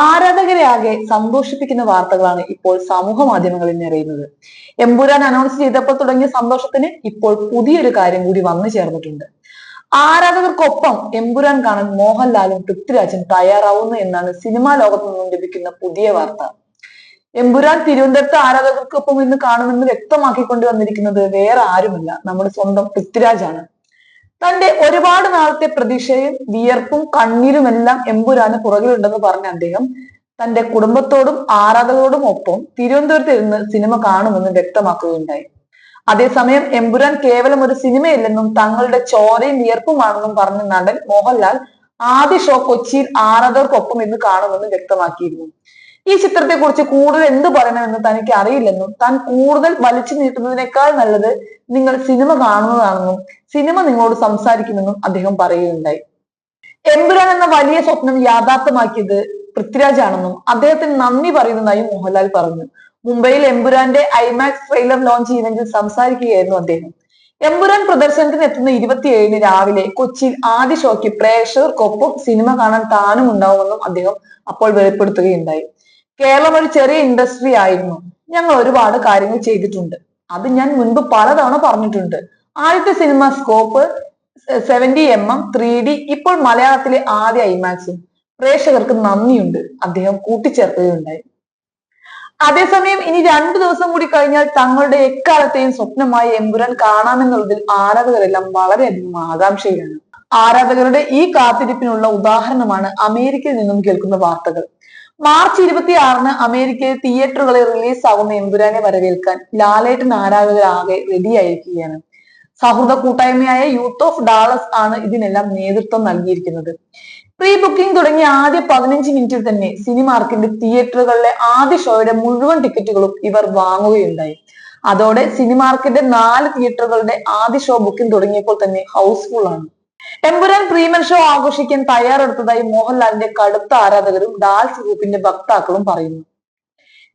ആരാധകരെ ആകെ സന്തോഷിപ്പിക്കുന്ന വാർത്തകളാണ് ഇപ്പോൾ സമൂഹ മാധ്യമങ്ങളിൽ നിറയുന്നത് എമ്പുരാൻ അനൗൺസ് ചെയ്തപ്പോൾ തുടങ്ങിയ സന്തോഷത്തിന് ഇപ്പോൾ പുതിയൊരു കാര്യം കൂടി വന്നു ചേർന്നിട്ടുണ്ട്. ആരാധകർക്കൊപ്പം എമ്പുരാൻ കാണാൻ മോഹൻലാലും പൃഥ്വിരാജും തയ്യാറാവുന്നു എന്നാണ് സിനിമാ ലോകത്തു നിന്നും ലഭിക്കുന്ന പുതിയ വാർത്ത. എമ്പുരാൻ തിരുവനന്തപുരത്ത് ആരാധകർക്കൊപ്പം ഇന്ന് കാണുമെന്ന് വ്യക്തമാക്കിക്കൊണ്ട് വന്നിരിക്കുന്നത് വേറെ ആരുമല്ല. നമ്മുടെ സ്വന്തം പൃഥ്വിരാജാണ്. തന്റെ ഒരുപാട് നാളത്തെ പ്രതീക്ഷയും വിയർപ്പും കണ്ണീരുമെല്ലാം എമ്പുരാന് പുറകിലുണ്ടെന്ന് പറഞ്ഞ അദ്ദേഹം തന്റെ കുടുംബത്തോടും ആരാധകരോടും ഒപ്പം തിരുവനന്തപുരത്ത് ഇരുന്ന് സിനിമ കാണുമെന്ന് വ്യക്തമാക്കുകയുണ്ടായി. അതേസമയം എമ്പുരാൻ കേവലം ഒരു സിനിമയല്ലെന്നും തങ്ങളുടെ ചോരയും വിയർപ്പുമാണെന്നും പറഞ്ഞ നടൻ മോഹൻലാൽ ആദ്യ ഷോ കൊച്ചിയിൽ ആരാധകർക്കൊപ്പം ഇന്ന് കാണുമെന്ന് വ്യക്തമാക്കിയിരുന്നു. ഈ ചിത്രത്തെ കുറിച്ച് കൂടുതൽ എന്ത് പറയണമെന്ന് തനിക്ക് അറിയില്ലെന്നും താൻ കൂടുതൽ വലിച്ചു നീട്ടുന്നതിനേക്കാൾ നല്ലത് നിങ്ങൾ സിനിമ കാണുന്നതാണെന്നും സിനിമ നിങ്ങളോട് സംസാരിക്കുമെന്നും അദ്ദേഹം പറയുകയുണ്ടായി. എമ്പുരാൻ എന്ന വലിയ സ്വപ്നം യാഥാർത്ഥ്യമാക്കിയത് പൃഥ്വിരാജ് ആണെന്നും അദ്ദേഹത്തിന് നന്ദി പറയുന്നതായും മോഹൻലാൽ പറഞ്ഞു. മുംബൈയിൽ എമ്പുരാന്റെ ഐമാക്സ് ട്രെയിലർ ലോഞ്ച് ഇവന്റിൽ സംസാരിക്കുകയായിരുന്നു അദ്ദേഹം. എമ്പുരാൻ പ്രദർശനത്തിന് എത്തുന്ന ഇരുപത്തിയേഴിന് രാവിലെ കൊച്ചിയിൽ ആദ്യ ഷോയ്ക്ക് പ്രേക്ഷകർക്കൊപ്പം സിനിമ കാണാൻ താനും ഉണ്ടാവുമെന്നും അദ്ദേഹം അപ്പോൾ വെളിപ്പെടുത്തുകയുണ്ടായി. കേരളം ഒരു ചെറിയ ഇൻഡസ്ട്രി ആയിരുന്നു. ഞങ്ങൾ ഒരുപാട് കാര്യങ്ങൾ ചെയ്തിട്ടുണ്ട്. അത് ഞാൻ മുൻപ് പലതവണ പറഞ്ഞിട്ടുണ്ട്. ആദ്യത്തെ cinema scope seventy M M three D ഇപ്പോൾ മലയാളത്തിലെ ആദ്യ ഐമാക്സും പ്രേക്ഷകർക്ക് നന്ദിയുണ്ട്. അദ്ദേഹം കൂട്ടിച്ചേർക്കുകയുണ്ടായി. അതേസമയം ഇനി രണ്ടു ദിവസം കൂടി കഴിഞ്ഞാൽ തങ്ങളുടെ എക്കാലത്തെയും സ്വപ്നമായ എമ്പുരാൻ കാണാമെന്നുള്ളതിൽ ആരാധകരെല്ലാം വളരെയധികം ആകാംക്ഷയിലാണ്. ആരാധകരുടെ ഈ കാത്തിരിപ്പിനുള്ള ഉദാഹരണമാണ് അമേരിക്കയിൽ നിന്നും കേൾക്കുന്ന വാർത്തകൾ. മാർച്ച് ഇരുപത്തി ആറിന് അമേരിക്കയിൽ തിയേറ്ററുകളിൽ റിലീസ് ആകുന്ന എമ്പുരാനെ വരവേൽക്കാൻ ലാലേട്ടൻ ആരാധകരാകെ റെഡിയായിരിക്കുകയാണ്. സൗഹൃദ കൂട്ടായ്മയായ യൂത്ത് ഓഫ് ഡാളസ് ആണ് ഇതിനെല്ലാം നേതൃത്വം നൽകിയിരിക്കുന്നത്. പ്രീ ബുക്കിംഗ് തുടങ്ങിയ ആദ്യ പതിനഞ്ച് മിനിറ്റിൽ തന്നെ സിനിമാർക്കിന്റെ തിയേറ്ററുകളിലെ ആദ്യ ഷോയുടെ മുഴുവൻ ടിക്കറ്റുകളും ഇവർ വാങ്ങുകയുണ്ടായി. അതോടെ സിനിമാർക്കിന്റെ നാല് തിയേറ്ററുകളുടെ ആദ്യ ഷോ ബുക്കിംഗ് തുടങ്ങിയപ്പോൾ തന്നെ ഹൗസ്ഫുൾ ആണ്. എമ്പുരാൻ പ്രീമിയർ ഷോ ആഘോഷിക്കാൻ തയ്യാറെടുത്തതായി മോഹൻലാലിന്റെ കടുത്ത ആരാധകരും ഡാൽസ് ഗ്രൂപ്പിന്റെ വക്താക്കളും പറയുന്നു.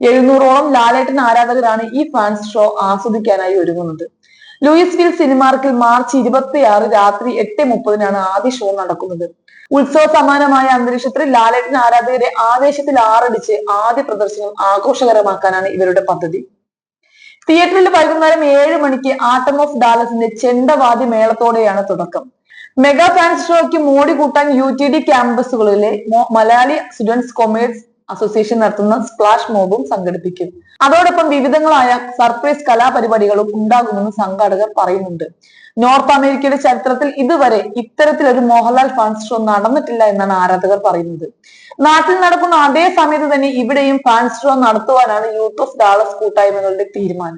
എഴുന്നൂറോളം ലാലേട്ടൻ ആരാധകരാണ് ഈ ഫാൻസ് ഷോ ആസ്വദിക്കാനായി ഒരുങ്ങുന്നത്. ലൂയിസ് വിൽ സിനിമാർക്കിൽ മാർച്ച് ഇരുപത്തിയാറ് രാത്രി എട്ട് മുപ്പതിനാണ് ആദ്യ ഷോ നടക്കുന്നത്. ഉത്സവ സമാനമായ അന്തരീക്ഷത്തിൽ ലാലേട്ടൻ ആരാധകരെ ആവേശത്തിൽ ആറടിച്ച് ആദ്യ പ്രദർശനം ആഘോഷകരമാക്കാനാണ് ഇവരുടെ പദ്ധതി. തിയേറ്ററിൽ വൈകുന്നേരം ഏഴ് മണിക്ക് ആട്ടം ഓഫ് ഡാലസിന്റെ ചെണ്ടവാദി മേളത്തോടെയാണ് തുടക്കം. മെഗാ ഫാൻസ് ഷോയ്ക്ക് മോടി കൂട്ടാൻ യു ടി ഡി ക്യാമ്പസുകളിലെ മലയാളി സ്റ്റുഡൻസ് കൊമേഴ്സ് അസോസിയേഷൻ നടത്തുന്ന സ്പ്ലാഷ് മോബും സംഘടിപ്പിക്കും. അതോടൊപ്പം വിവിധങ്ങളായ സർപ്രൈസ് കലാപരിപാടികളും ഉണ്ടാകുമെന്ന് സംഘാടകർ പറയുന്നുണ്ട്. നോർത്ത് അമേരിക്കയുടെ ചരിത്രത്തിൽ ഇതുവരെ ഇത്തരത്തിലൊരു മോഹൻലാൽ ഫാൻസ് ഷോ നടന്നിട്ടില്ല എന്നാണ് ആരാധകർ പറയുന്നത്. നാട്ടിൽ നടക്കുന്ന അതേ സമയത്ത് തന്നെ ഇവിടെയും ഫാൻസ് ഷോ നടത്തുവാനാണ് യൂത്ത് ഓഫ് ഡാളസ് കൂട്ടായ്മകളുടെ തീരുമാനം.